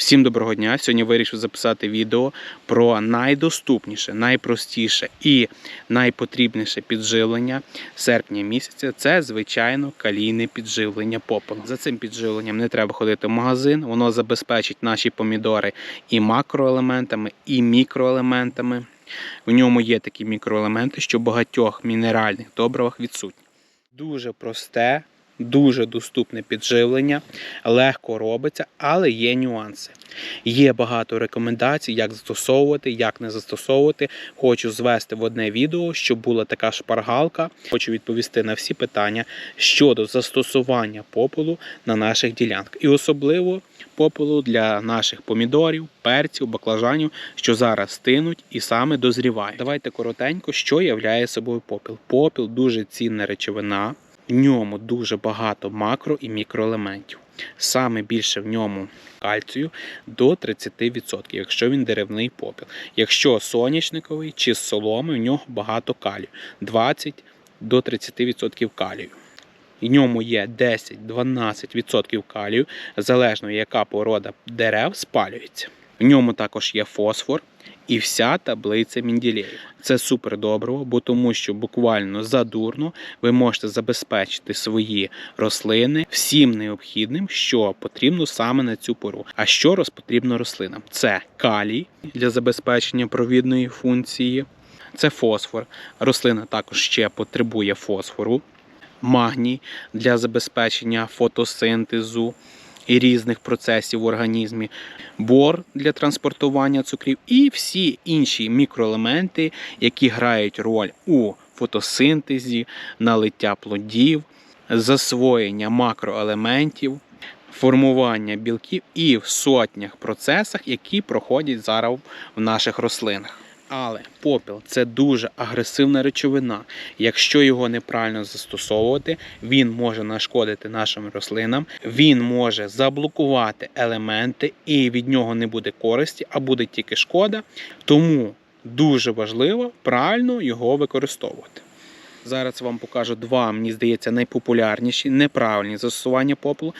Всім доброго дня! Сьогодні вирішив записати відео про найдоступніше, найпростіше і найпотрібніше підживлення серпня місяця. Це звичайно калійне підживлення попелу. За цим підживленням не треба ходити в магазин. Воно забезпечить наші помідори і макроелементами, і мікроелементами. В ньому є такі мікроелементи, що в багатьох мінеральних добривах відсутні. Дуже просте, дуже доступне підживлення, легко робиться, але є нюанси. Є багато рекомендацій, як застосовувати, як не застосовувати. Хочу звести в одне відео, щоб була така шпаргалка. Хочу відповісти на всі питання щодо застосування попелу на наших ділянках. І особливо попелу для наших помідорів, перців, баклажанів, що зараз стинуть і саме дозрівають. Давайте коротенько, що являє собою попіл. Попіл дуже цінна речовина. В ньому дуже багато макро і мікроелементів. Саме більше в ньому кальцію до 30%, якщо він деревний попіл. Якщо соняшниковий чи соломи, в нього багато калію 20 до 30% калію. В ньому є 10-12% калію, залежно яка порода дерев спалюється. В ньому також є фосфор і вся таблиця Мінділеєва. Це супер добриво, бо тому що буквально задурно ви можете забезпечити свої рослини всім необхідним, що потрібно саме на цю пору. А що роз потрібно рослинам? Це калій для забезпечення провідної функції, це фосфор. Рослина також ще потребує фосфору, магній для забезпечення фотосинтезу і різних процесів в організмі, бор для транспортування цукрів і всі інші мікроелементи, які грають роль у фотосинтезі, налиття плодів, засвоєння макроелементів, формування білків і в сотнях процесах, які проходять зараз в наших рослинах. Але попіл це дуже агресивна речовина. Якщо його неправильно застосовувати, він може нашкодити нашим рослинам, він може заблокувати елементи, і від нього не буде користі, а буде тільки шкода. Тому дуже важливо правильно його використовувати. Зараз вам покажу два, мені здається, найпопулярніші неправильні застосування попелу.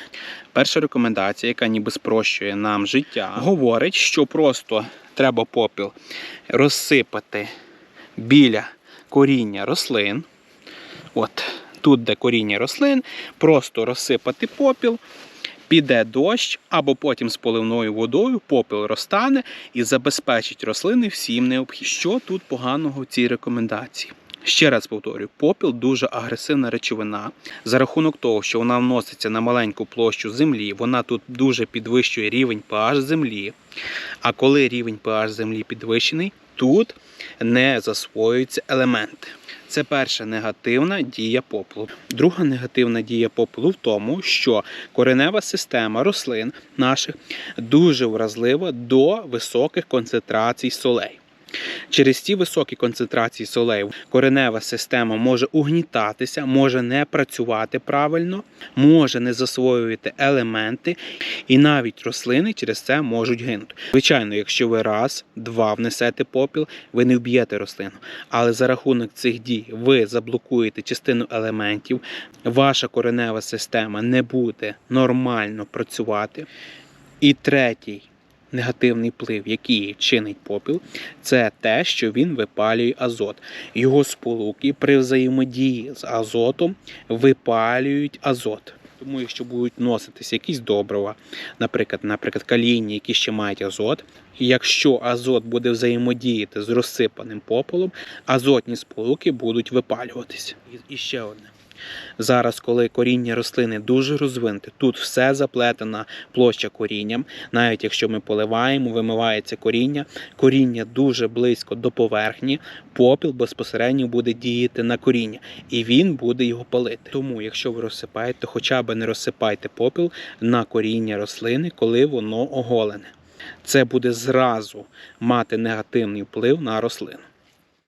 Перша рекомендація, яка ніби спрощує нам життя, говорить, що просто треба попіл розсипати біля коріння рослин. От тут, де коріння рослин, просто розсипати попіл. Піде дощ, або потім з поливною водою попіл розтане і забезпечить рослини всім необхідним. Що тут поганого в цій рекомендації? Ще раз повторюю, попіл дуже агресивна речовина. За рахунок того, що вона вноситься на маленьку площу землі, вона тут дуже підвищує рівень pH землі. А коли рівень pH землі підвищений, тут не засвоюються елементи. Це перша негативна дія попелу. Друга негативна дія попелу в тому, що коренева система рослин наших дуже вразлива до високих концентрацій солей. Через ці високі концентрації солей коренева система може угнітатися, може не працювати правильно, може не засвоювати елементи, і навіть рослини через це можуть гинути. Звичайно, якщо ви раз, два внесете попіл, ви не вб'єте рослину. Але за рахунок цих дій ви заблокуєте частину елементів, ваша коренева система не буде нормально працювати. І третій негативний вплив, який чинить попіл, це те, що він випалює азот. Його сполуки при взаємодії з азотом випалюють азот. Тому, якщо будуть носитися якісь добрива, наприклад, наприклад, калійні, які ще мають азот, і якщо азот буде взаємодіяти з розсипаним попелом, азотні сполуки будуть випалюватися. І ще одне. Зараз, коли коріння рослини дуже розвинуте, тут все заплетена площа корінням. Навіть якщо ми поливаємо, вимивається коріння, коріння дуже близько до поверхні, попіл безпосередньо буде діяти на коріння, і він буде його палити. Тому, якщо ви розсипаєте, то хоча б не розсипайте попіл на коріння рослини, коли воно оголене. Це буде зразу мати негативний вплив на рослину.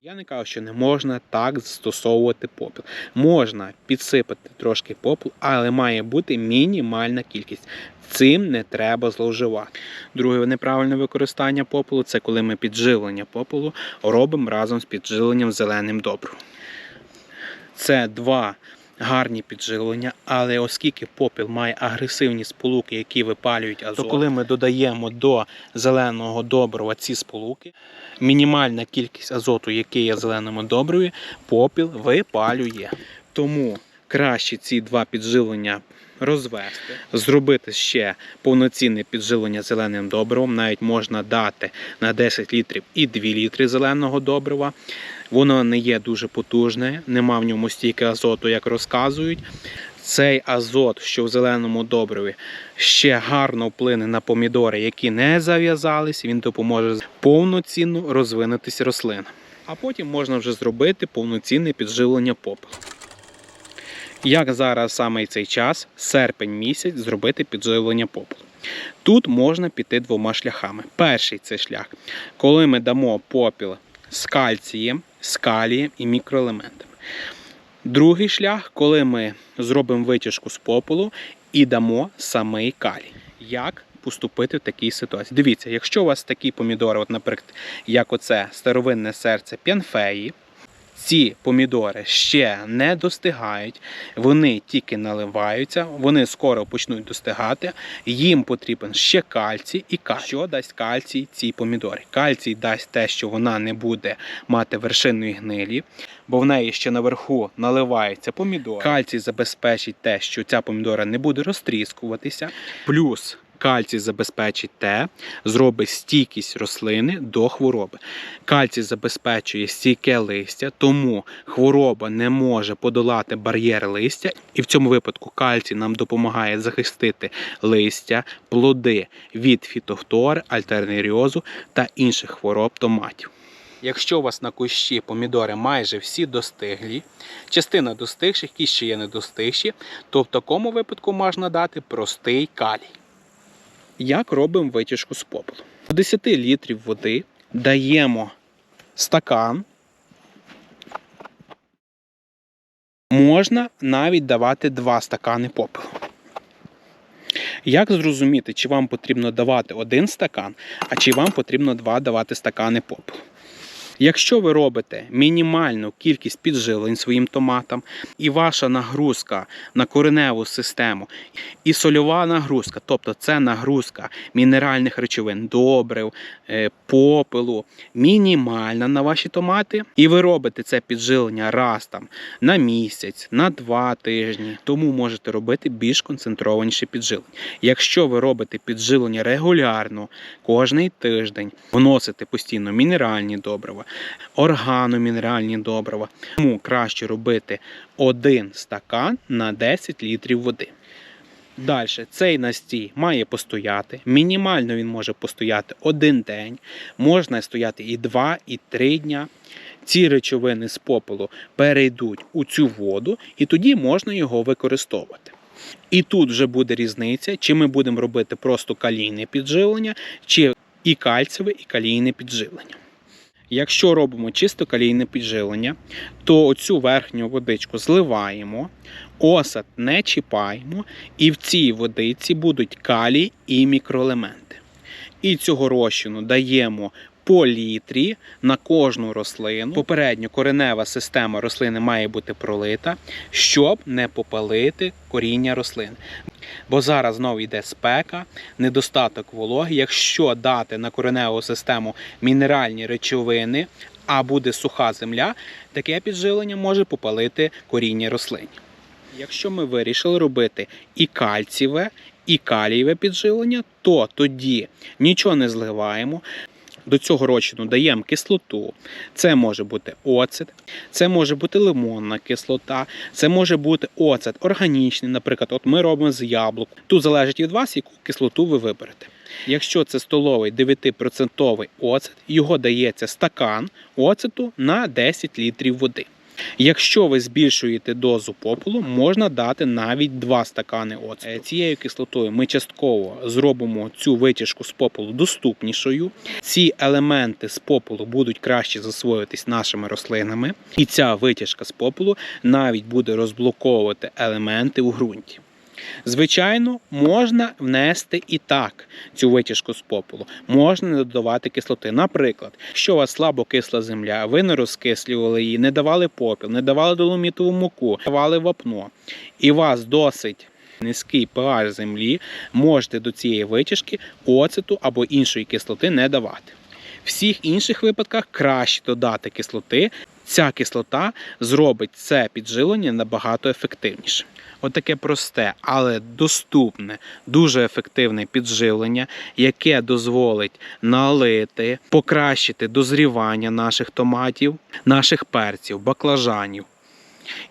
Я не кажу, що не можна так застосовувати попіл. Можна підсипати трошки попіл, але має бути мінімальна кількість. Цим не треба зловживати. Друге неправильне використання попелу це коли ми підживлення попелу робимо разом з підживленням зеленим добром. Це два гарні підживлення, але оскільки попіл має агресивні сполуки, які випалюють азот, то коли ми додаємо до зеленого добрива ці сполуки, мінімальна кількість азоту, який є в зеленому добриві, попіл випалює. Тому краще ці два підживлення розвести, зробити ще повноцінне підживлення зеленим добривом. Навіть можна дати на 10 літрів і 2 літри зеленого добрива. Воно не є дуже потужне, нема в ньому стільки азоту, як розказують. Цей азот, що в зеленому добриві, ще гарно вплине на помідори, які не зав'язались. Він допоможе повноцінно розвинутися рослин. А потім можна вже зробити повноцінне підживлення попелу. Як зараз саме цей час, серпень місяць, зробити підживлення попелу? Тут можна піти двома шляхами. Перший це шлях, коли ми дамо попіл з кальцієм, з калієм і мікроелементами. Другий шлях, коли ми зробимо витяжку з попелу і дамо самий калій. Як поступити в такій ситуації? Дивіться, якщо у вас такі помідори, от, наприклад, як оце старовинне серце п'янфеї, ці помідори ще не достигають, вони тільки наливаються, вони скоро почнуть достигати. Їм потрібен ще кальцій і калій. Що дасть кальцій цій помідорі? Кальцій дасть те, що вона не буде мати вершинної гнилі, бо в неї ще наверху наливається помідор. Кальцій забезпечить те, що ця помідора не буде розтріскуватися. Плюс кальцій забезпечить те, зробить стійкість рослини до хвороби. Кальцій забезпечує стійке листя, тому хвороба не може подолати бар'єр листя, і в цьому випадку кальцій нам допомагає захистити листя, плоди від фітофтори, альтернеріозу та інших хвороб томатів. Якщо у вас на кущі помідори майже всі достиглі, частина достигших, які ще є недостигші, то в такому випадку можна дати простий калій. Як робимо витяжку з попелу? До 10 літрів води даємо стакан. Можна навіть давати 2 стакани попелу. Як зрозуміти, чи вам потрібно давати один стакан, а чи вам потрібно два давати стакани попелу? Якщо ви робите мінімальну кількість підживлень своїм томатам, і ваша нагрузка на кореневу систему, і сольова нагрузка, тобто це нагрузка мінеральних речовин, добрив, е, попелу, мінімальна на ваші томати, і ви робите це підживлення раз там на місяць, на два тижні, тому можете робити більш концентрованіше підживлення. Якщо ви робите підживлення регулярно, кожний тиждень, вносите постійно мінеральні добрива, органомінеральні добрива, тому краще робити один стакан на 10 літрів води. Далі цей настій має постояти. Мінімально він може постояти один день, можна стояти і два, і три дня. Ці речовини з попелу перейдуть у цю воду, і тоді можна його використовувати. І тут вже буде різниця, чи ми будемо робити просто калійне підживлення, чи і кальцеве, і калійне підживлення. Якщо робимо чисто калійне підживлення, то оцю верхню водичку зливаємо, осад не чіпаємо, і в цій водиці будуть калій і мікроелементи. І цього розчину даємо по літрі на кожну рослину. Попередньо коренева система рослини має бути пролита, щоб не попалити коріння рослин. Бо зараз знову йде спека, недостаток вологи. Якщо дати на кореневу систему мінеральні речовини, а буде суха земля, таке підживлення може попалити коріння рослин. Якщо ми вирішили робити і кальцієве, і калієве підживлення, то тоді нічого не зливаємо. До цього рочину даємо кислоту. Це може бути оцет, це може бути лимонна кислота, це може бути оцет органічний. Наприклад, от ми робимо з яблук. Тут залежить від вас, яку кислоту ви виберете. Якщо це столовий 9% оцет, його дається стакан оцету на 10 літрів води. Якщо ви збільшуєте дозу попелу, можна дати навіть 2 стакани оцету. Е, Цією кислотою ми частково зробимо цю витяжку з попелу доступнішою. Ці елементи з попелу будуть краще засвоюватись нашими рослинами, і ця витяжка з попелу навіть буде розблоковувати елементи у ґрунті. Звичайно, можна внести і так цю витяжку з попелу. Можна не додавати кислоти. Наприклад, якщо у вас слабо кисла земля, ви не розкислювали її, не давали попіл, не давали доломітову муку, давали вапно, і у вас досить низький pH землі, можете до цієї витяжки оцету або іншої кислоти не давати. В всіх інших випадках краще додати кислоти. Ця кислота зробить це піджилення набагато ефективніше. Отаке просте, але доступне, дуже ефективне підживлення, яке дозволить налити, покращити дозрівання наших томатів, наших перців, баклажанів.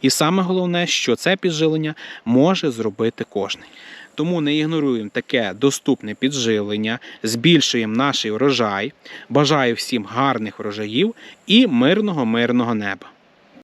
І саме головне, що це підживлення може зробити кожен. Тому не ігноруємо таке доступне підживлення, збільшуємо наш врожай. Бажаю всім гарних врожаїв і мирного мирного неба.